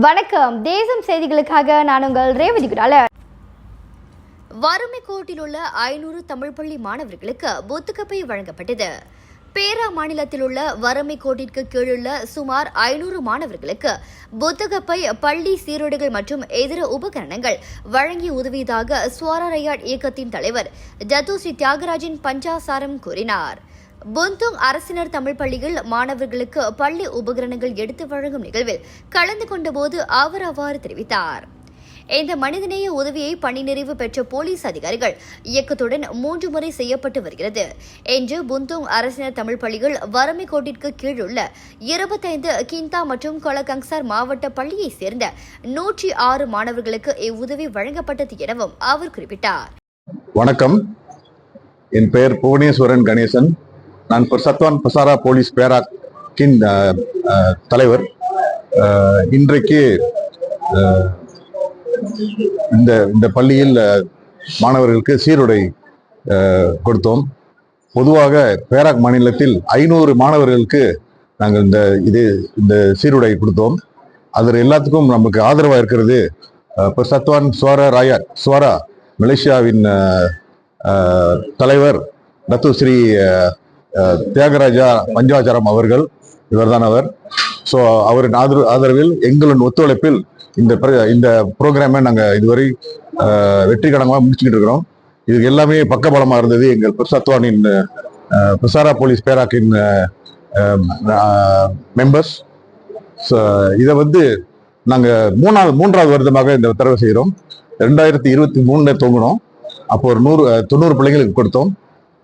வணக்கம். தேசம் செய்திகளுக்காக நான் உங்கள் ரேவதி குடால. வறுமை கோட்டில் உள்ள ஐநூறு தமிழ் பள்ளி மாணவர்களுக்கு புத்துக்கப்பை வழங்கப்பட்டது. பேரா மாநிலத்தில் உள்ள வறுமை கோட்டிற்கு கீழுள்ள சுமார் ஐநூறு மாணவர்களுக்கு புத்தகப்பை பள்ளி சீருடைகள் மற்றும் இதர உபகரணங்கள் வழங்கி உதவியதாக ஸ்வராரையாட் இயக்கத்தின் தலைவர் ஜதுஸ்ரீ தியாகராஜின் தியாகராஜன் பஞ்சாசாரம் கூறினார். புந்துங் அரசினர் தமிழ் பள்ளியில் மாணவர்களுக்கு பள்ளி உபகரணங்கள் எடுத்து வழங்கும் நிகழ்வில் கலந்து கொண்டபோது அவர் அவ்வாறு தெரிவித்தார். இந்த மனிதநேய உதவியை பணி நிறைவு பெற்ற போலீஸ் அதிகாரிகள் இயக்கத்துடன் மூன்று முறை செய்யப்பட்டு வருகிறது. என்று புந்தோங் அரசினர் தமிழ் பள்ளிகள் வறுமை கோட்டிற்கு கீழுள்ள இருபத்தைந்து கிந்தா மற்றும் கொலகங்சார் மாவட்ட பள்ளியைச் சேர்ந்த நூற்றி ஆறு மாணவர்களுக்கு இவ்வுதவி வழங்கப்பட்டது எனவும் அவர் குறிப்பிட்டார். வணக்கம். என் பெயர் புவனேஸ்வரன் கணேசன். நான் சத்வான் பசாரா போலீஸ் பேராக்கின் தலைவர். இன்றைக்கு இந்த இந்த பள்ளியில் மாணவர்களுக்கு சீருடை கொடுத்தோம். பொதுவாக பேராக் மாநிலத்தில் ஐநூறு மாணவர்களுக்கு நாங்கள் இந்த இது இந்த சீருடை கொடுத்தோம். அதில் எல்லாத்துக்கும் நமக்கு ஆதரவாக இருக்கிறது இப்போ சத்வான் ஸ்வரா ராயா ஸ்வரா மலேசியாவின் தலைவர் தத்து ஸ்ரீ தியாகராஜா பஞ்சாச்சாரம் அவர்கள் இவர்தான் அவர். ஸோ அவரின் ஆதரவு ஆதரவில் எங்களின் ஒத்துழைப்பில் இந்த பிர- இந்த ப்ரோக்ராமை நாங்கள் இதுவரை வெற்றிகரமாக முடிச்சுக்கிட்டு இருக்கிறோம். இது எல்லாமே பக்கபலமாக இருந்தது எங்கள் பிரசாத்வானின் பிரசாரா போலீஸ் பேராக்கின் மெம்பர்ஸ் இதை வந்து நாங்கள் மூணாவது மூன்றாவது வருடமாக இந்த தடவை செய்கிறோம். ரெண்டாயிரத்தி இருபத்தி மூணுல துவங்கினோம் அப்போ ஒரு நூறு தொண்ணூறு பிள்ளைங்களுக்கு கொடுத்தோம்.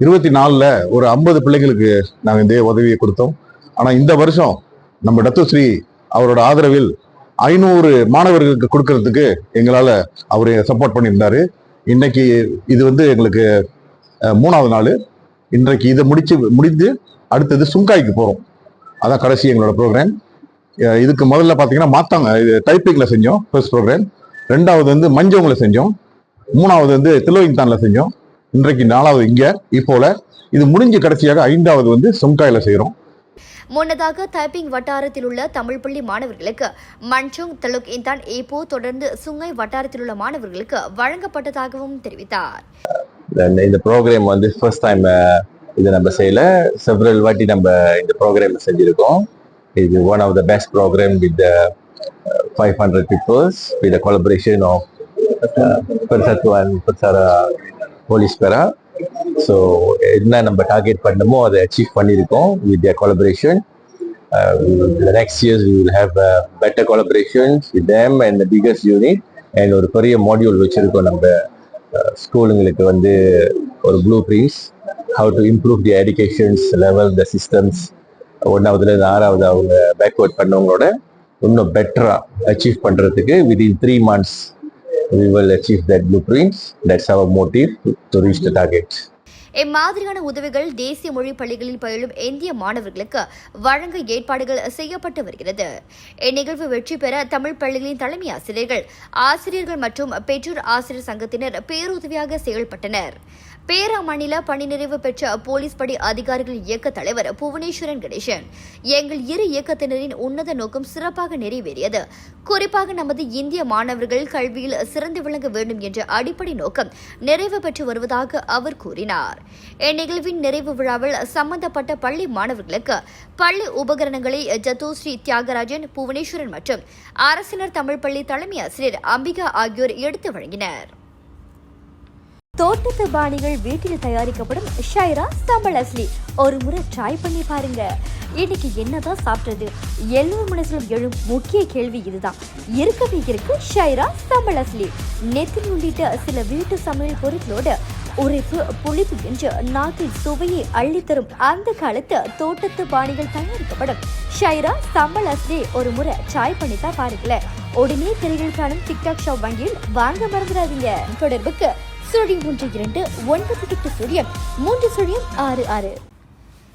இருபத்தி நாலில் ஒரு ஐம்பது பிள்ளைங்களுக்கு நாங்கள் இந்த உதவியை கொடுத்தோம். ஆனால் இந்த வருஷம் நம்ம டத்துஸ்ரீ அவரோட ஆதரவில் ஐநூறு மாணவர்களுக்கு கொடுக்கறதுக்கு எங்களால் அவர் சப்போர்ட் பண்ணியிருந்தார். இன்னைக்கு இது வந்து எங்களுக்கு மூணாவது நாள். இன்றைக்கு இதை முடிச்சு முடிந்து அடுத்தது சுங்காய்க்கு போகிறோம் அதான் கடைசி எங்களோட ப்ரோக்ராம் இதுக்கு முதல்ல பார்த்தீங்கன்னா மாத்தாங்க இது டைப்பிங்கில் செஞ்சோம் ஃபர்ஸ்ட் ப்ரோக்ராம் ரெண்டாவது வந்து மஞ்சவங்களை செஞ்சோம். மூணாவது வந்து திலோயிங்தான்ல செஞ்சோம். இன்றைக்கு நாலாவது இங்க இப்போல. இது முடிஞ்சு கடைசியாக ஐந்தாவது வந்து சுங்காயில செய்கிறோம் முன்னதாக தைப்பிங் வட்டாரத்தில் உள்ள தமிழ் பள்ளி மாணவர்களுக்கு மன்சுங் தலுக் இந்தான் ஏப்போ தொடர்ந்து சுங்கை வட்டாரத்தில் உள்ள மாணவர்களுக்கு வழங்கப்பட்டதாகவும் தெரிவித்தார். இந்த ப்ரோக்ராம் வந்து ஃபர்ஸ்ட் டைம் இதை நம்ம செய்யல. செவரல் வாட்டி நம்ம இந்த ப்ரோக்ராம் செஞ்சிருக்கோம். இது one of the best program with five hundred peoples with collaboration of பெருசத்துவன் பெருசாரா போலீஸ்காரா ஸோ என்ன நம்ம டார்கெட் பண்ணமோ அதை அச்சீவ் பண்ணியிருக்கோம் with their collaboration the next years we will have uh, better collaborations with them and the biggest unit and ஒரு பெரிய module வச்சிருக்கோம் நம்ம uh, ஸ்கூலுங்களுக்கு வந்து ஒரு blue prints how to improve the educations level the systems ஒன்றாவதுலேருந்து ஆறாவது அவங்க backward பண்ணவங்களோட இன்னும் பெட்டராக அச்சீவ் பண்ணுறதுக்கு within three months we will achieve that blueprints that's our motive to reach the target இம்மாதிரியான உதவிகள் தேசிய மொழி பள்ளிகளில் பயிலும் இந்திய மாணவர்களுக்கு வழங்க ஏற்பாடுகள் செய்யப்பட்டு வருகிறது. இந்நிகழ்வு வெற்றி பெற தமிழ் பள்ளிகளின் தலைமை ஆசிரியர்கள் ஆசிரியர்கள் மற்றும் பெற்றோர் ஆசிரியர் சங்கத்தினர் பேருதவியாக செயல்பட்டனர். பேரா மாநில பணி நிறைவு பெற்ற போலீஸ் படை அதிகாரிகள் இயக்க தலைவர் புவனேஸ்வரன் கணேசன் எங்கள் இரு இயக்கத்தினரின் உன்னத நோக்கம் சிறப்பாக நிறைவேறியது. குறிப்பாக நமது இந்திய மாணவர்கள் கல்வியில் சிறந்து விளங்க வேண்டும் என்ற அடிப்படை நோக்கம் நிறைவு பெற்று வருவதாக அவர் கூறினார். இந்நிகழ்வின் நிறைவு விழாவில் சம்பந்தப்பட்ட பள்ளி மாணவர்களுக்கு பள்ளி உபகரணங்களை ஜதோஸ்ரீ தியாகராஜன் புவனேஸ்வரன் மற்றும் அரசினர் தமிழ் பள்ளி தலைமை ஆசிரியர் அம்பிகா ஆகியோர் எடுத்து வழங்கினர். தோட்டத்து பாணிகள் வீட்டில் தயாரிக்கப்படும் ஷைரா சம்பல் அஸ்லி. ஒரு முறை ட்ரை பண்ணி பாருங்க. இன்னைக்கு என்னதான் சாப்பிட்டது? எல்லோர் மனசிலும் எழும் முக்கிய கேள்வி இதுதான். இருக்கவே இருக்கு ஷைரா சம்பல் அஸ்லி. நெத்தின் உள்ளிட்ட சில வீட்டு சமையல் பொருட்களோடு உரைப்பு புளிப்பு என்று நாட்டில் சுவையை அள்ளித்தரும் அந்த காலத்து தோட்டத்து பாணிகள் தயாரிக்கப்படும். ஷைரா சம்பள் அஸ்லி ஒரு முறை ட்ரை பண்ணி தான் பாருங்களேன் உடனே திரையில் காணும் டிக்டாக் ஷாப் வங்கியில் வாங்க மறந்துடாதீங்க. தொடர்புக்கு சுழியம் ஒன்று இரண்டு ஒன்பது எட்டு சுழியம் மூன்று சுழியம் ஆறு ஆறு.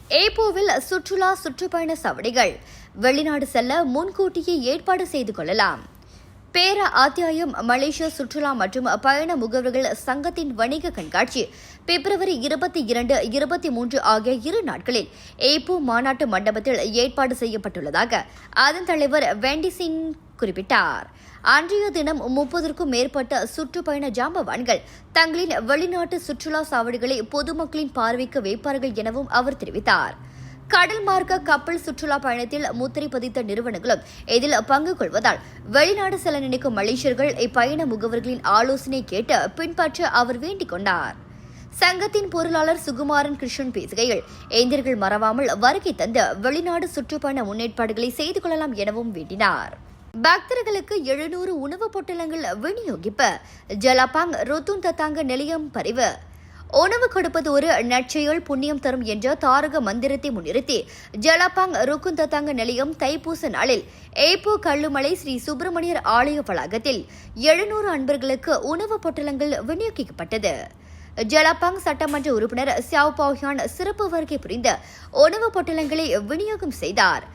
ஏப்போவில் சுற்றுலா சுற்றுப்பயண சவடிகள். வெளிநாடு செல்ல முன்கூட்டியே ஏற்பாடு செய்து கொள்ளலாம். பேர ஆத்தியாயம் மலேசிய சுற்றுலா மற்றும் பயண முகவர்கள் சங்கத்தின் வணிக கண்காட்சி பிப்ரவரி இருபத்தி இரண்டு இருபத்தி மூன்று ஆகிய இரு நாட்களில் ஏப்போ மாநாட்டு மண்டபத்தில் ஏற்பாடு செய்யப்பட்டுள்ளதாக அதன் தலைவர் வெண்டிசின் குறிப்பிட்டார். அன்றைய தினம் முப்பதற்கும் மேற்பட்ட சுற்றுப்பயண ஜாம்பவான்கள் தங்களின் வெளிநாட்டு சுற்றுலா சாவடிகளை பொதுமக்களின் பார்வைக்கு வைப்பார்கள் எனவும் அவர் தெரிவித்தார். கடல் மார்க்க கப்பல் சுற்றுலா பயணத்தில் முத்திரை பதித்த நிறுவனங்களும் இதில் பங்கு கொள்வதால் வெளிநாடு செல்ல நினைக்கும் மலேசியர்கள் இப்பயண முகவர்களின் ஆலோசனை கேட்டு பின்பற்ற அவர் வேண்டிக் கொண்டார். சங்கத்தின் பொருளாளர் சுகுமாரன் கிருஷ்ணன் பேசுகையில் இந்தியர்கள் மறவாமல் வருகை தந்து வெளிநாடு சுற்றுப்பயண முன்னேற்பாடுகளை செய்து கொள்ளலாம் எனவும் வேண்டினார். பக்தர்களுக்கு எழுநூறு உணவுப் பொட்டலங்கள் விநியோகிப்பு ஜலபாங் ரொத்துன் தத்தாங்க நிலையம் பரிவு உணவு கொடுப்பது ஒரு நற்செயல் புண்ணியம் தரும் என்ற தாரக மந்திரத்தை முன்னிறுத்தி ஜலபாங் ருக்குந்ததங்க நிலையம் தைப்பூச நாளில் ஏப்போ கல்லுமலை ஸ்ரீ சுப்பிரமணியர் ஆலய வளாகத்தில் எழுநூறு அன்பர்களுக்கு உணவுப் பொட்டலங்கள் விநியோகிக்கப்பட்டது. ஜலபாங் சட்டமன்ற உறுப்பினர் சியாவ் பௌஹியான் சிறப்பு வருகை புரிந்து உணவுப் பொட்டலங்களை விநியோகம் செய்தார்.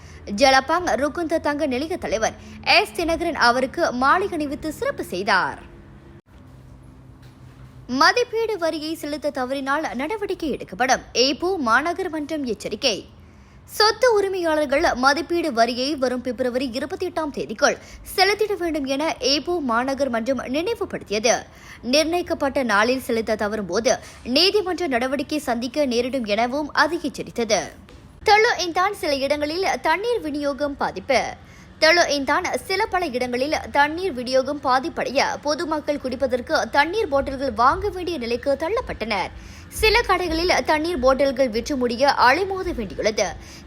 ஜலபாங் ருக்குந்த தங்க நிலைய தலைவர் எஸ் தினகரன் அவருக்கு மாலை அணிவித்து சிறப்பு செய்தார். மதிப்பீடு வரியை செலுத்த தவறினால் நடவடிக்கை எடுக்கப்படும். ஏப்போ மாநகர் மன்றம் எச்சரிக்கை. சொத்து உரிமையாளர்கள் மதிப்பீடு வரியை வரும் பிப்ரவரி இருபத்தி எட்டாம் தேதிக்குள் செலுத்திட வேண்டும் என ஏபோ மாநகர் மன்றம் நினைவுபடுத்தியது. நிர்ணயிக்கப்பட்ட நாளில் செலுத்த தவறும் போது நீதிமன்ற நடவடிக்கை சந்திக்க நேரிடும் எனவும் அது எச்சரித்தது. தெளு இந்தான் சில இடங்களில் தண்ணீர் விநியோகம் பாதிப்பு. தெளு இந்தான் சில பல இடங்களில் தண்ணீர் விநியோகம் பாதிப்படைய பொதுமக்கள் குடிப்பதற்கு தண்ணீர் பாட்டில்கள் வாங்க வேண்டிய நிலைக்கு தள்ளப்பட்டனர். சில கடைகளில் தண்ணீர் பாட்டில்கள் விற்று முடிய அலைமோத வேண்டியுள்ளது.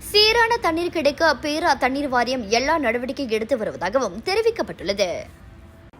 சீரான தண்ணீர் கிடைக்க பேரா தண்ணீர் வாரியம் எல்லா நடவடிக்கை எடுத்து வருவதாகவும் தெரிவிக்கப்பட்டுள்ளது.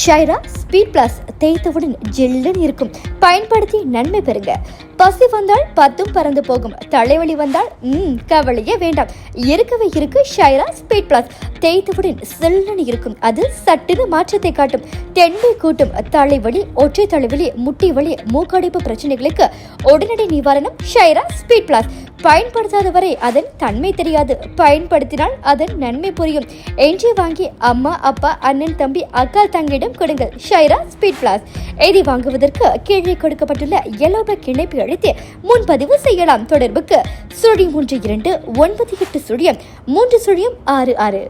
ஷைரா ஸ்பீட் பிளஸ் தேய்த்தவுடன் ஜில்லுன்னு இருக்கும். பயன்படுத்தி நன்மை பெறுங்க. பசி வந்தால் பத்தும் பறந்து போகும். தலைவலி வந்தால் ம் கவலையே வேண்டாம். இருக்கவே இருக்கு ஷைரா ஸ்பீட் பிளஸ். தேய்த்தவுடன் சில்லுன்னு இருக்கும். அது சட்டுன்னு மாற்றத்தை காட்டும். தென்மை கூட்டும். தலைவலி ஒற்றை தலைவலி முட்டி வலி மூக்கடைப்பு பிரச்சனைகளுக்கு உடனடி நிவாரணம் ஷைரா ஸ்பீட் பிளஸ். பயன்படுத்தாத வரை அதன் தன்மை தெரியாது. பயன்படுத்தினால் அதன் நன்மை புரியும். என்று வாங்கி அம்மா அப்பா அண்ணன் தம்பி அக்கா தங்கிடம் கொடுங்கள். ஷைரா ஸ்பீட் பிளாஸ் எதி வாங்குவதற்கு கீழே கொடுக்கப்பட்டுள்ள எல்லோப இணைப்பை அழைத்து முன்பதிவு செய்யலாம். தொடர்புக்கு சுழியம் ஒன்று இரண்டு ஒன்பது எட்டு சுழியம் மூன்று சுழியம் ஆறு ஆறு.